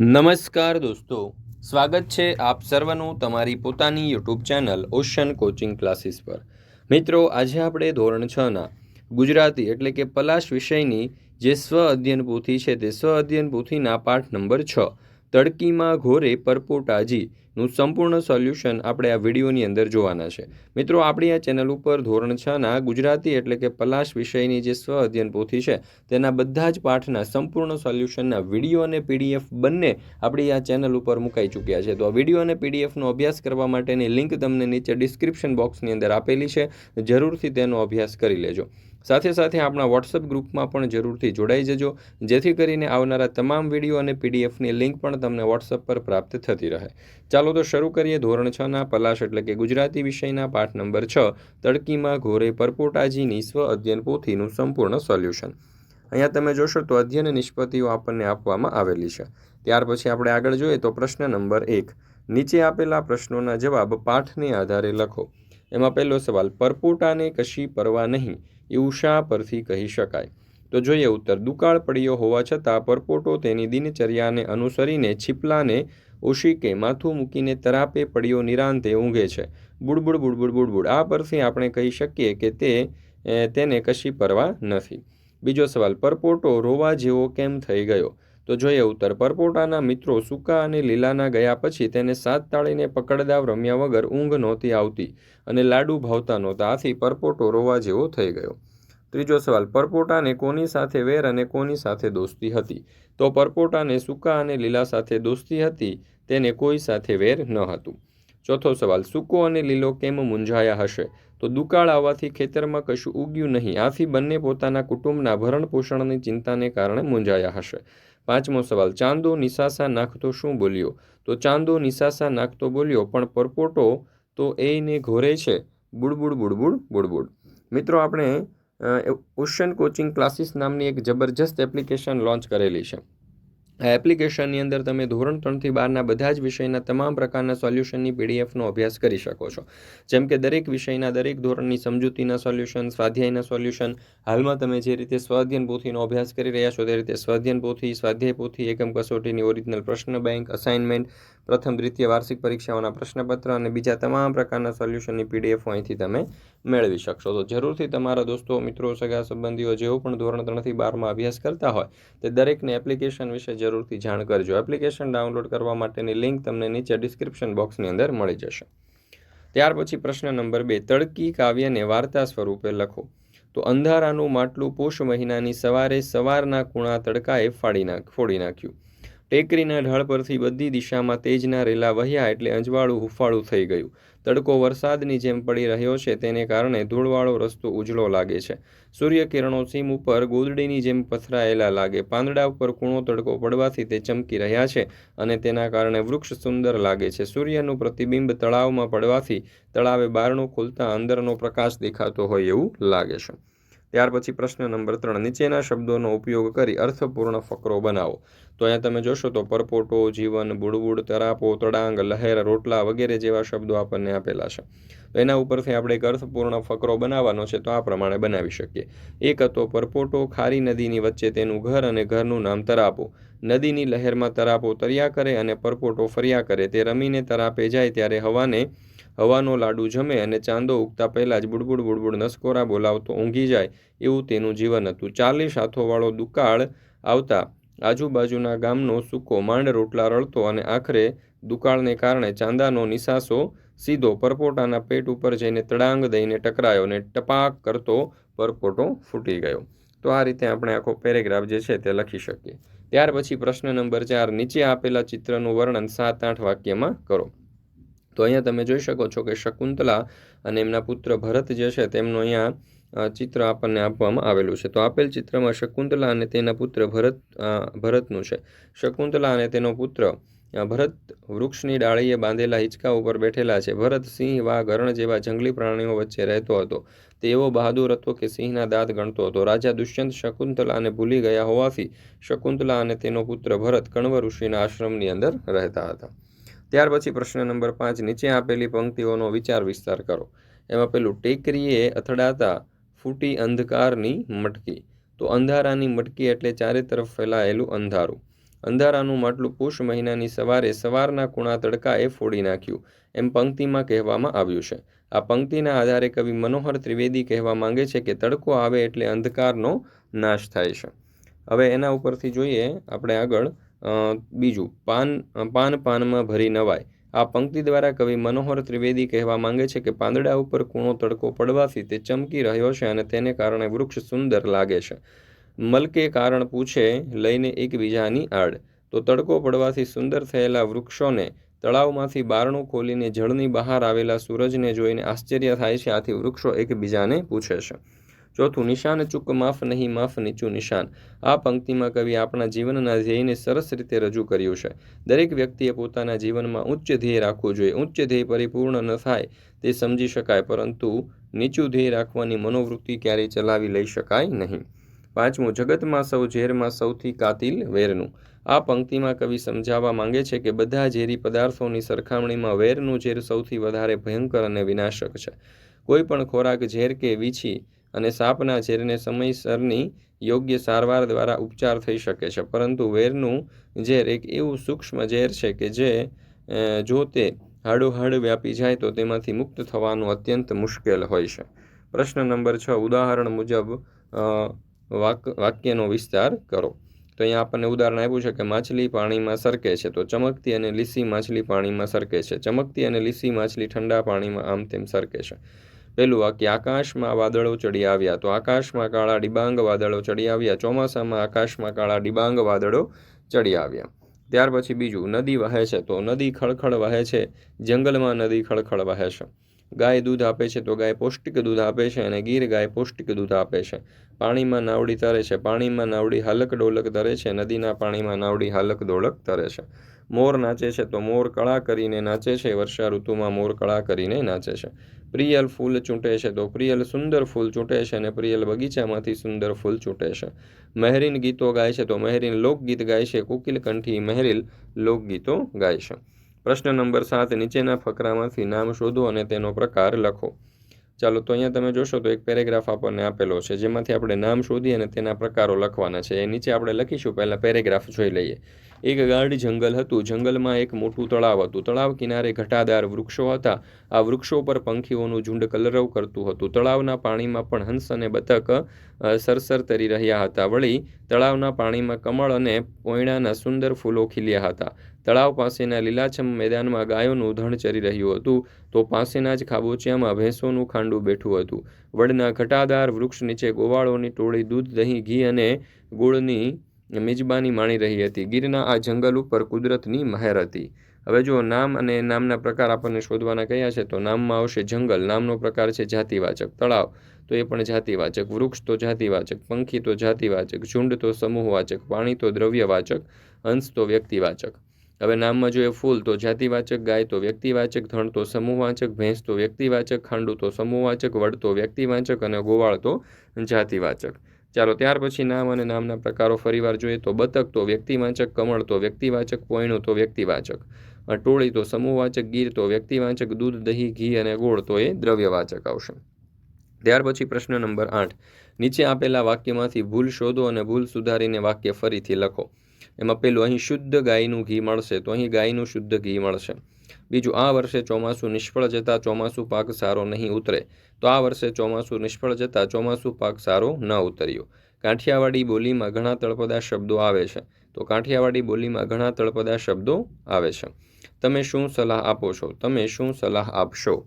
નમસ્કાર દોસ્તો, સ્વાગત છે આપ સર્વનું તમારી પોતાની YouTube channel ocean coaching classes પર. મિત્રો, આજે આપણે ધોરણ છના ગુજરાતી એટલે કે પલાશ વિષયની જે સ્વ અધ્યયન પોથી છે તે સ્વ અધ્યયન પોથીના પાઠ નંબર છ તડકીમાં ઘોરે પરપોટાજીનું સંપૂર્ણ સોલ્યુશન આપણે આ વિડીયોની અંદર જોવાના છે. મિત્રો, આપણી આ ચેનલ ઉપર ધોરણ છના ગુજરાતી એટલે કે પલાશ વિષયની જે સ્વ અધ્યયન પોથી છે, તેના બધા જ પાઠના સંપૂર્ણ સોલ્યુશનના વીડિયો અને પીડીએફ બંને આપણી આ ચેનલ ઉપર મુકાઈ ચૂક્યા છે. તો આ વીડિયો અને પીડીએફનો અભ્યાસ કરવા માટેની લિંક તમને નીચે ડિસ્ક્રિપ્શન બોક્સની અંદર આપેલી છે. જરૂરથી તેનો અભ્યાસ કરી લેજો. સાથે સાથે આપણા વોટ્સઅપ ગ્રુપમાં પણ જરૂરથી જોડાઈ જજો, જેથી કરીને આવનારા તમામ વીડિયો અને પીડીએફની લિંક પણ તમને વોટ્સઅપ પર પ્રાપ્ત થતી રહે. ચાલો તો શરૂ કરીએ ધોરણ છના પલાશ એટલે કે ગુજરાતી વિષયના પાઠ નંબર છ, તડકીમાં ઘોરે પરપોટાજીની સ્વ અધ્યયન પોથીનું સંપૂર્ણ સોલ્યુશન. અહીંયા તમે જોશો તો અધ્યયન નિષ્પત્તિઓ આપણને આપવામાં આવેલી છે. ત્યાર પછી આપણે આગળ જોઈએ તો પ્રશ્ન નંબર એક, નીચે આપેલા પ્રશ્નોના જવાબ પાઠને આધારે લખો. એમાં પહેલો સવાલ, પરપોટાને કશી પરવા નહીં? એવું શા પરથી કહી શકાય. તો જોઈએ ઉત્તર. દુકાળ પડ્યો હોવા છતાં પરપોટો તેની દિનચર્યાને અનુસરીને છીપલાને ઓશિકે માથું મૂકીને તરાપે પડ્યો નિરાંતે ઊંઘે છે. બુડબુડ બુડબુડ બુડબુડ. આ પરથી આપણે કહી શકીએ કે તે તેને કશી પરવા નથી. બીજો સવાલ. પરપોટો રોવા જેવો કેમ થઈ ગયો? તો જોઈએ ઉત્તર. પરપોટાના મિત્રો સૂકા અને લીલાના ગયા પછી તેને સાત તાળીને પકડદાવ રમ્યા વગર ઊંઘ નહોતી આવતી અને લાડુ ભાવતા નહોતા. આથી પરપોટો રોવા જેવો થઈ ગયો. ત્રીજો સવાલ, પરપોટાને કોની સાથે વેર અને કોની સાથે દોસ્તી હતી? તો પરપોટાને સૂકા અને લીલા સાથે દોસ્તી હતી, તેને કોઈ સાથે વેર ન હતું. ચોથો સવાલ, સૂકો અને લીલો કેમ મૂંઝાયા હશે? તો દુકાળ આવવાથી ખેતરમાં કશું ઉગ્યું નહીં. આથી બંને પોતાના કુટુંબના ભરણપોષણની ચિંતાને કારણે મૂંઝાયા હશે. પાંચમો સવાલ, ચાંદો નિશાસા નાખતો શું બોલ્યો? તો ચાંદો નિશાસા નાખતો બોલ્યો, પણ પરપોટો તો એને ઘોરે છે. બુડબુડ બુડબુડ બુડબુડ. મિત્રો, આપણે ઓશન કોચિંગ ક્લાસીસ નામની એક જબરજસ્ત એપ્લિકેશન લોન્ચ કરેલી છે. આ એપ્લિકેશનની અંદર તમે ધોરણ ત્રણથી બારના બધા જ વિષયના તમામ પ્રકારના સોલ્યુશનની પીડીએફનો અભ્યાસ કરી શકો છો. જેમ કે દરેક વિષયના, દરેક ધોરણની સમજૂતીના સોલ્યુશન, સ્વાધ્યાયના સોલ્યુશન, હાલમાં તમે જે રીતે સ્વાધ્યન પોથીનો અભ્યાસ કરી રહ્યા છો, તે રીતે સ્વાધ્યન પોથી, સ્વાધ્યાય પોથી, એકમ કસોટીની ઓરિજિનલ પ્રશ્ન બેંક અસાઇનમેન્ટ પ્રથમ દ્વિતીય વાર્ષિક પરીક્ષાઓના પ્રશ્નપત્ર અને બીજા તમામ પ્રકારના સોલ્યુશનની પીડીએફ અહીંથી તમે મેળવી શકશો. તો જરૂરથી તમારા દોસ્તો, મિત્રો, સગા સંબંધીઓ જેઓ પણ ધોરણ ત્રણથી બારમાં અભ્યાસ કરતા હોય, તે દરેકને એપ્લિકેશન વિશે જરૂરથી જાણ કરજો. એપ્લિકેશન ડાઉનલોડ કરવા માટેની લિંક તમને નીચે ડિસ્ક્રિપ્શન બોક્સની અંદર મળી જશે. ત્યાર પછી પ્રશ્ન નંબર બે, તડકી કાવ્યને વાર્તા સ્વરૂપે લખો. તો અંધારાનું માટલું પોષ મહિનાની સવારે સવારના કુણા તડકાએ ફાડી નાખ, ફોડી નાખ્યું. ટેકરીના ઢાળ પરથી બધી દિશામાં તેજના રેલા વહ્યા એટલે અજવાળું હુફાળું થઈ ગયું. તડકો વરસાદની જેમ પડી રહ્યો છે, તેને કારણે ધૂળવાળો રસ્તો ઉજળો લાગે છે. સૂર્યકિરણો સીમ ઉપર ગોદડીની જેમ પથરાયેલા લાગે. પાંદડા ઉપર કૂણો તડકો પડવાથી તે ચમકી રહ્યા છે અને તેના કારણે વૃક્ષ સુંદર લાગે છે. સૂર્યનું પ્રતિબિંબ તળાવમાં પડવાથી તળાવે બારણું ખુલતા અંદરનો પ્રકાશ દેખાતો હોય એવું લાગે છે. ત્યાર પછી પ્રશ્ન નંબર ત્રણ, નીચેના શબ્દોનો ઉપયોગ કરી અર્થપૂર્ણ ફકરો બનાવો. તો અહીંયા તમે જોશો તો પરપોટો, જીવન, બુડબુડ, તરાપો, તડાંગ, લહેર, રોટલા વગેરે જેવા શબ્દો આપણને આપેલા છે. તો એના ઉપરથી આપણે એક અર્થપૂર્ણ ફકરો બનાવવાનો છે તો આ પ્રમાણે બનાવી શકીએ. એક હતો પરપોટો, ખારી નદીની વચ્ચે તેનું ઘર અને ઘરનું નામ તરાપો. નદીની લહેરમાં તરાપો તર્યા કરે અને પરપોટો ફર્યા કરે. તે રમીને તરાપે જાય ત્યારે હવાને હવાનો લાડુ જમે અને ચાંદો ઉગતા પહેલાં જ બુડબુડ બુડબુડ નસકોરા બોલાવતો ઊંઘી જાય એવું તેનું જીવન હતું. ચાલીસ હાથોવાળો દુકાળ આવતા આજુબાજુના ગામનો સૂકો માંડ રોટલા રળતો અને આખરે દુકાળને કારણે ચાંદાનો નિશાસો સીધો પરપોટાના પેટ ઉપર જઈને તડાંગ દઈને ટકરાયો અને ટપાક કરતો પરપોટો ફૂટી ગયો. તો આ રીતે આપણે આખો પેરેગ્રાફ જે છે તે લખી શકીએ. ત્યાર પછી પ્રશ્ન નંબર ચાર, નીચે આપેલા ચિત્રનું વર્ણન સાત, આઠ વાક્યમાં કરો. તો અહીંયા તમે જોઈ શકો છો કે શકુંતલા અને એમના પુત્ર ભરત જે છે, તેમનું અહીંયા ચિત્ર આપણને આપવામાં આવેલું છે. તો આપેલ ચિત્રમાં શકુંતલા અને તેના પુત્ર ભરત ભરતનું છે. શકુંતલા અને તેનો પુત્ર ભરત વૃક્ષની ડાળીએ બાંધેલા હિંચકા ઉપર બેઠેલા છે. ભરત સિંહ વા ગરણ જેવા જંગલી પ્રાણીઓ વચ્ચે રહેતો હતો. તે એવો બહાદુર હતો કે સિંહના દાંત ગણતો હતો. રાજા દુષ્યંત શકુંતલાને ભૂલી ગયા હોવાથી શકુંતલા અને તેનો પુત્ર ભરત કણવ ઋષિના આશ્રમની અંદર રહેતા હતા. ત્યાર પછી પ્રશ્ન નંબર પાંચ, નીચે આપેલી પંક્તિઓનો વિચાર વિસ્તાર કરો. એમાં પેલું ટેકરીએ અથડાતા ફૂટી અંધકારની મટકી. તો અંધારાની મટકી એટલે ચારે તરફ ફેલાયેલું અંધારું. અંધારાનું માટલું પુષ મહિનાની સવારે સવારના કુણા તડકાએ ફોડી નાખ્યું. એમ પંક્તિમાં કહેવામાં આવ્યું છે. આ પંક્તિના આધારે કવિ મનોહર ત્રિવેદી કહેવા માંગે છે કે તડકો આવે એટલે અંધકારનો નાશ થાય છે. હવે એના ઉપરથી જોઈએ, આપણે આગળ બીજું, પાન પાન પાનમાં ભરી નવાય. આ પંક્તિ દ્વારા કવિ મનોહર ત્રિવેદી કહેવા માંગે છે કે પાંદડા ઉપર કૂણો તડકો પડવાથી તે ચમકી રહ્યો છે અને તેને કારણે વૃક્ષ સુંદર લાગે છે. મલકે કારણ પૂછે, લઈને એકબીજાની આડ. તો તડકો પડવાથી સુંદર થયેલા વૃક્ષોને, તળાવમાંથી બારણું ખોલીને જળની બહાર આવેલા સૂરજને જોઈને આશ્ચર્ય થાય છે, આથી વૃક્ષો એકબીજાને પૂછે છે. ચોથું નિશાન ચૂક, માફ નહીં, માફ નીચું નિશાન. આ પંક્તિમાં કવિ આપણા જીવનના ધ્યેયને સરસ રીતે રજૂ કર્યું છે. દરેક વ્યક્તિએ પોતાના જીવનમાં ઉચ્ચ ધ્યેય રાખવું જોઈએ. ઉચ્ચ ધ્યેય પરિપૂર્ણ ન થાય તે સમજી શકાય, પરંતુ નીચું ધ્યેય રાખવાની મનોવૃત્તિ ક્યારેય ચલાવી લઈ શકાય નહીં. પાંચમું, જગતમાં સૌ ઝેરમાં સૌથી કાતિલ વેરનું. આ પંક્તિમાં કવિ સમજાવવા માંગે છે કે બધા ઝેરી પદાર્થોની સરખામણીમાં વેરનું ઝેર સૌથી વધારે ભયંકર અને વિનાશક છે. કોઈ પણ ખોરાક ઝેર કે વીછી અને સાપના ઝેરને સમયસરની યોગ્ય સારવાર દ્વારા ઉપચાર થઈ શકે છે. પરંતુ વેરનું ઝેર એક એવું સૂક્ષ્મ ઝેર છે કે જે જો તે હાડોહાડ વ્યાપી જાય તો તેમાંથી મુક્ત થવાનું અત્યંત મુશ્કેલ હોય છે. પ્રશ્ન નંબર છ, ઉદાહરણ મુજબ વાક, વાક્યનો વિસ્તાર કરો. તો અહીંયા આપણને ઉદાહરણ આપ્યું છે કે માછલી પાણીમાં સરકે છે. તો ચમકતી અને લીસી માછલી પાણીમાં સરકે છે. ચમકતી અને લીસી માછલી ઠંડા પાણીમાં આમ તેમ સરકે છે. પહેલું વાક્ય આકાશમાં વાદળો ચડી આવ્યા તો આકાશમાં કાળા ડિબાંગ વાદળો ચડી આવ્યા, ચોમાસામાં આકાશમાં કાળા ડિબાંગ વાદળો ચડી આવ્યા. ત્યાર પછી બીજું, નદી વહે છે તો નદી ખળખળ વહે છે, જંગલમાં નદી ખળખળ વહે છે. ગાય દૂધ આપે છે તો ગાય પૌષ્ટિક દૂધ આપે છે અને ગીર ગાય પૌષ્ટિક દૂધ આપે છે. પાણીમાં નાવડી તરે છે, પાણીમાં નાવડી હાલક ડોલક તરે છે, નદીના પાણીમાં નાવડી હાલક ડોલક તરે છે. મોર નાચે છે તો મોર કળા કરીને નાચે છે, વર્ષા ઋતુમાં મોર કળા કરીને નાચે છે. પ્રિયલ ફૂલ ચૂંટે છે તો પ્રિયલ સુંદર ફૂલ ચૂંટે છે અને પ્રિયલ બગીચામાંથી સુંદર ફૂલ ચૂંટે છે. મહેરીન ગીતો ગાય છે તો મહેરીન લોકગીત ગાય છે, કુકિલ કંઠી મહેરીલ લોકગીતો ગાય છે. પ્રશ્ન નંબર સાત, નીચેના ફકરામાંથી નામ શોધો અને તેનો પ્રકાર લખો. ચાલો તો અહીંયા તમે જોશો તો એક પેરેગ્રાફ આપણને આપેલો છે, જેમાંથી આપણે નામ શોધી અને તેના પ્રકારો લખવાના છે. એ નીચે આપણે લખીશું, પહેલાં પેરેગ્રાફ જોઈ લઈએ. એક ગાઢ જંગલ હતું. જંગલમાં એક મોટું તળાવ હતું. તળાવ કિનારે ઘટાદાર વૃક્ષો હતા. આ વૃક્ષો પર પંખીઓનું ઝુંડ કલરવ કરતું હતું. તળાવના પાણીમાં પણ હંસ અને બતક સરસર તરી રહ્યા હતા. વળી તળાવના પાણીમાં કમળ અને પોયણાના સુંદર ફૂલો ખીલ્યા હતા. તળાવ પાસેના લીલાછમ મેદાનમાં ગાયોનું ધણ ચરી રહ્યું હતું. તો પાસેના જ ખાબોચિયામાં ભેંસોનું ખાંડું બેઠું હતું. વડના ઘટાદાર વૃક્ષ નીચે ગોવાળોની ટોળી દૂધ, દહીં, ઘી અને ગોળની મિજબાની માણી રહી હતી. ગીરના આ જંગલ ઉપર કુદરતની મહેર હતી. હવે જો નામ અને નામના પ્રકાર આપણને શોધવાના કયા છે, તો નામમાં આવશે જંગલ. નામનો પ્રકાર છે જાતિવાચક તળાવ. તો એ પણ જાતિવાચક. વૃક્ષ તો જાતિવાચક. પંખી તો જાતિવાચક. ઝુંડ તો સમૂહવાચક. પાણી તો દ્રવ્યવાચક. હંસ તો વ્યક્તિવાચક. હવે નામમાં જોઈએ ફૂલ તો જાતિવાચક, ગાય તો વ્યક્તિવાચક, ધણ તો સમૂહવાચક, ભેંસ તો વ્યક્તિવાચક, ખાંડુ તો સમૂહવાચક, વડ વ્યક્તિવાચક અને ગોવાળ તો જાતિવાચક. ચાલો ત્યાર પછી નામ અને નામના પ્રકારો ફરીવાર જોઈએ તો બતક તો વ્યક્તિવાચક, કમળ તો વ્યક્તિવાચક પોયણું તો વ્યક્તિવાચક. ટોળી તો સમૂહવાચક, ગીર તો વ્યક્તિવાચક, દૂધ, દહીં, ઘી અને ગોળ તો એ દ્રવ્યવાચક આવશે. ત્યાર પછી પ્રશ્ન નંબર આઠ. નીચે આપેલા વાક્યમાંથી ભૂલ શોધો અને ભૂલ સુધારીને વાક્ય ફરીથી લખો. એમાં પેલું અહીં શુદ્ધ ગાયનું ઘી મળશે, તો અહીં ગાયનું શુદ્ધ ઘી મળશે. બીજું, આ વર્ષે ચોમાસું નિષ્ફળ જતાં ચોમાસું પાક સારો નહીં ઉતરે, તો આ વર્ષે ચોમાસું નિષ્ફળ જતાં ચોમાસું પાક સારો ન ઉતર્યો. કાઠિયાવાડી બોલીમાં ઘણા તળપદા શબ્દો આવે છે, તો કાઠિયાવાડી બોલીમાં ઘણા તળપદા શબ્દો આવે છે. તમે શું સલાહ આપો છો? તમે શું સલાહ આપશો?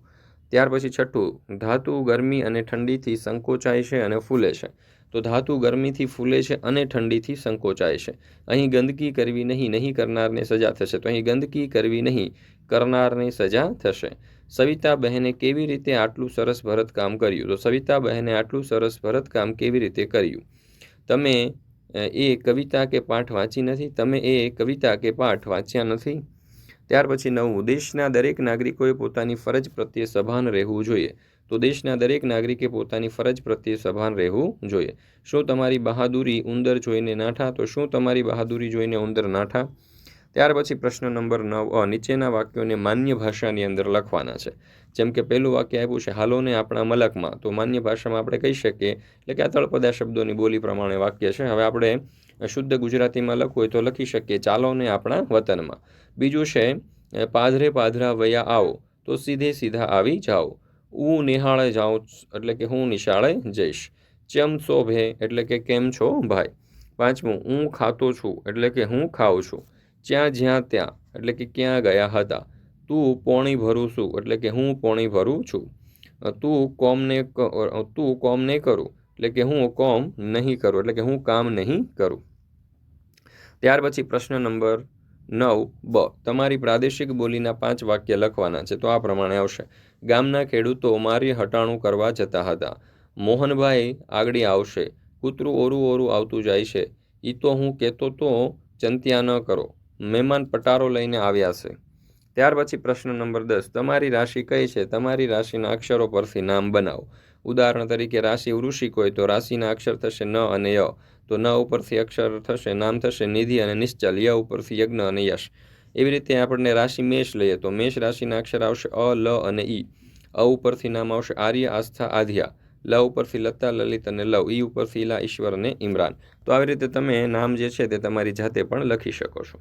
ત્યાર પછી છઠ્ઠું, ધાતુ ગરમી અને ઠંડીથી સંકોચાય છે અને ફૂલે છે. તો ધાતુ ગરમીથી ફૂલે છે અને ઠંડીથી સંકોચાય છે. અહીં ગંદકી કરવી નહીં નહીં કરનારને સજા થશે. તો અહીં ગંદકી કરવી નહીં, કરનારને સજા થશે. સવિતા બહેને કેવી રીતે આટલું સરસ ભરતકામ કર્યું? તો સવિતા બહેને આટલું સરસ ભરતકામ કેવી રીતે કર્યું? તમે એ કવિતા કે પાઠ વાંચી નથી? તમે એ કવિતા કે પાઠ વાંચ્યા નથી? ત્યાર પછી નવું. દેશના દરેક નાગરિકોએ પોતાની ફરજ પ્રત્યે સભાન રહેવું જોઈએ. તો દેશના દરેક નાગરિકે પોતાની ફરજ પ્રત્યે સભાન રહેવું જોઈએ. શું તમારી બહાદુરી ઉંદર જોઈને નાઠા? તો શું તમારી બહાદુરી જોઈને ઉંદર નાઠા? ત્યાર પછી પ્રશ્ન નંબર નવ નીચેના વાક્યોને માન્ય ભાષાની અંદર લખવાના છે. જેમ કે પહેલું વાક્ય આપ્યું છે, હાલોને આપણા મલકમાં. તો માન્ય ભાષામાં આપણે કહી શકીએ એટલે કે આ તળપદા શબ્દોની બોલી પ્રમાણે વાક્ય છે. હવે આપણે શુદ્ધ ગુજરાતીમાં લખવું હોય તો લખી શકીએ, ચાલોને આપણા વતનમાં. બીજું છે, પાધરે પાધરા વયા આવો. તો સીધે સીધા આવી જાઓ. હું નિહાળે જાઉં એટલે કે હું નિશાળે જઈશ. ચમ ભે? એટલે કે કેમ છો ભાઈ? પાંચમું, હું ખાતો છું, એટલે કે હું ખાઉં છું. જ્યાં જ્યાં ત્યાં, એટલે કે ક્યાં ગયા હતા? તું પોણી ભરું છું, એટલે કે હું પોણી ભરું છું. તું કોમને તું કોમ નહીં કરું, એટલે કે હું કોમ નહીં કરું, એટલે કે હું કામ નહીં કરું. ત્યાર પછી પ્રશ્ન નંબર નવ, બ. તમારી પ્રાદેશિક બોલીના પાંચ વાક્ય લખવાના છે, તો આ પ્રમાણે આવશે. ગામના ખેડૂતો મારી હટાણું કરવા જતા હતા. મોહનભાઈ આગળી આવશે. કૂતરું ઓરું ઓરું આવતું જાય છે. એ તો હું કહેતો તો ચંત્યા ન કરો. મહેમાન પટારો લઈને આવ્યા છે. ત્યાર પછી પ્રશ્ન નંબર દસ. તમારી રાશિ કઈ છે? તમારી રાશિના અક્ષરો પરથી નામ બનાવો. ઉદાહરણ તરીકે, રાશિ વૃશ્ચિક હોય તો રાશિના અક્ષર થશે ન અને ય. તો ન ઉપરથી અક્ષર થશે, નામ થશે નિધિ અને નિશ્ચલ. ય ઉપરથી યજ્ઞ અને યશ. એવી રીતે આપણને રાશિ મેષ લઈએ તો મેષ રાશિના અક્ષર આવશે અ, લ અને ઈ. અ ઉપરથી નામ આવશે આર્ય, આસ્થા, આધ્યા. લ ઉપરથી લતા, લલિત અને લવ. ઈ ઉપરથી ઈલા, ઈશ્વર અને ઇમરાન. તો આવી રીતે તમે નામ જે છે તે તમારી જાતે પણ લખી શકો છો.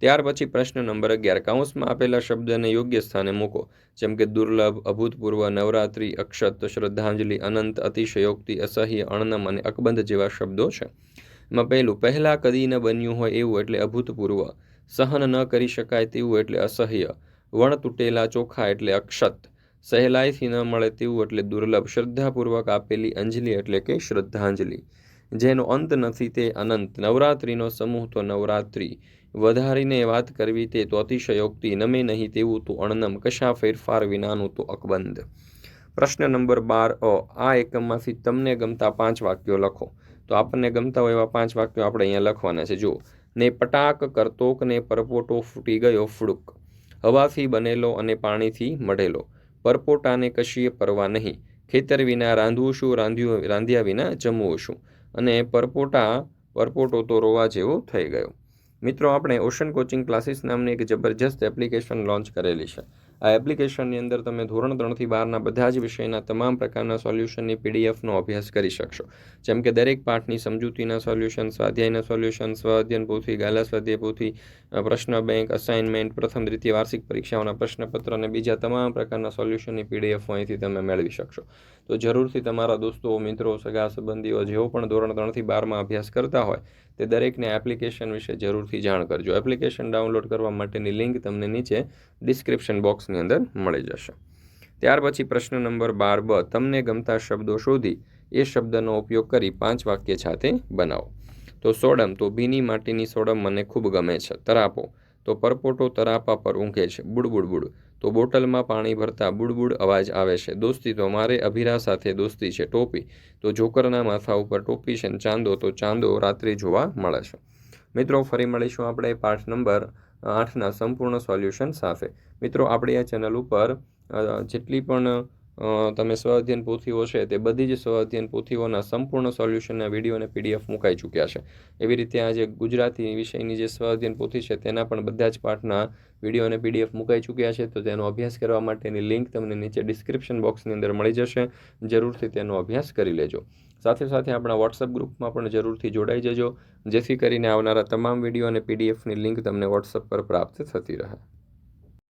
ત્યાર પછી પ્રશ્ન નંબર અગિયાર. કાઉન્સમાં આપેલા શબ્દને યોગ્ય સ્થાને મૂકો. જેમ કે દુર્લભ, અભૂતપૂર્વ, નવરાત્રિ, અક્ષત, શ્રદ્ધાંજલિ, અનંત, અતિશયોક્તિ, અસહ્ય, અણનમ અને અકબંધ જેવા શબ્દો છે. એમાં પહેલું, પહેલાં કદી ન બન્યું હોય એવું એટલે અભૂતપૂર્વ. સહન ન કરી શકાય તેવું એટલે અસહ્ય. વણ તૂટેલા ચોખા એટલે અક્ષત. સહેલાઈથી ન મળે તેવું એટલે દુર્લભ. શ્રદ્ધાપૂર્વક આપેલી અંજલિ એટલે કે શ્રદ્ધાંજલિ. જેનો અંત નથી તે અનંત. નવરાત્રિનો સમૂહ તો નવરાત્રિ. વધારીને વાત કરવી તે તો અતિશયોક્તિ નમે નહીં તેવું તો અણનમ. કશા ફેરફાર વિનાનું તો અકબંધ. પ્રશ્ન નંબર બાર અ. આ એકમમાંથી તમને ગમતા પાંચ વાક્યો લખો. તો આપણને ગમતા હોય એવા પાંચ વાક્યો આપણે અહીંયા લખવાના છે. જુઓ. ને પટાક કરતોક ને પરપોટો ફૂટી ગયો ફૂડુક. હવાથી બનેલો અને પાણીથી મઢેલો. પરપોટાને કશીએ પરવા નહીં. ખેતર વિના રાંધવું શું રાંધ્યું, રાંધ્યા વિના જમવું શું અને પરપોટા, પરપોટો તો રોવા જેવો થઈ ગયો. મિત્રો, આપણે ઓશન કોચિંગ ક્લાસીસ નામની એક જબરજસ્ત એપ્લિકેશન લોન્ચ કરેલી છે. આ એપ્લિકેશનની અંદર તમે ધોરણ ત્રણથી બારના બધા જ વિષયના તમામ પ્રકારના સોલ્યુશનની પીડીએફનો અભ્યાસ કરી શકશો. જેમ કે દરેક પાઠની સમજૂતીના સોલ્યુશન, સ્વાધ્યાયના સોલ્યુશન સ્વ અધ્યયન પોથી, ગાલા સ્વાધ્યાય પોથી પ્રશ્ન બેંક અસાઇનમેન્ટ પ્રથમ દ્વિતીય વાર્ષિક પરીક્ષાઓના પ્રશ્નપત્ર અને બીજા તમામ પ્રકારના સોલ્યુશનની પીડીએફ અહીંથી તમે મેળવી શકશો. તો જરૂરથી તમારા દોસ્તો, મિત્રો, સગા, સંબંધીઓ જેઓ પણ ધોરણ ત્રણથી બારમાં અભ્યાસ કરતા હોય તે દરેકને એપ્લિકેશન વિશે જરૂરથી જાણ કરજો. એપ્લિકેશન ડાઉનલોડ કરવા માટેની લિંક તમને નીચે ડિસ્ક્રિપ્શન બોક્સની અંદર મળી જશે. ત્યાર પછી પ્રશ્ન નંબર બાર બ, તમને ગમતા શબ્દો શોધી. એ શબ્દનો ઉપયોગ કરી પાંચ વાક્ય સાથે બનાવો. તો સોડમ, તો ભીની માટીની સોડમ મને ખૂબ ગમે છે. તરાપો, તો પરપોટો તરાપા પર ઊંઘે છે. બુડબુડ બુડ તો બોટલમાં પાણી ભરતા બુડબુડ અવાજ આવે છે. દોસ્તી, તો મારે અભિરા સાથે દોસ્તી છે ટોપી. તો જોકરના માથા ઉપર ટોપી છે ચાંદો, તો ચાંદો રાત્રે જોવા મળે છે. મિત્રો, ફરી મળીશું આપણે પાઠ નંબર આઠના સંપૂર્ણ સોલ્યુશન સાથે. મિત્રો, આપણી આ ચેનલ ઉપર જેટલી પણ તમે સ્વાધ્યન પોથીઓ છે તે બધી જ સ્વાધ્યન પોથીઓના સંપૂર્ણ સોલ્યુશનના વીડિયો અને પીડીએફ મુકાઈ ચૂક્યા છે. એવી રીતે આ જે ગુજરાતી વિષયની જે સ્વાધ્યન પોથી છે તેના પણ બધા જ પાઠના વીડિયો અને પીડીએફ મુકાઈ ચૂક્યા છે, તો તેનો અભ્યાસ કરવા માટેની લિંક તમને નીચે ડિસ્ક્રિપ્શન બોક્સની અંદર મળી જશે. જરૂરથી તેનો અભ્યાસ કરી લેજો. સાથે સાથે આપણા વોટ્સઅપ ગ્રુપમાં પણ જરૂરથી જોડાઈ જજો. જેથી કરીને આવનારા તમામ વીડિયો અને પીડીએફની લિંક તમને વોટ્સઅપ પર પ્રાપ્ત થતી રહે.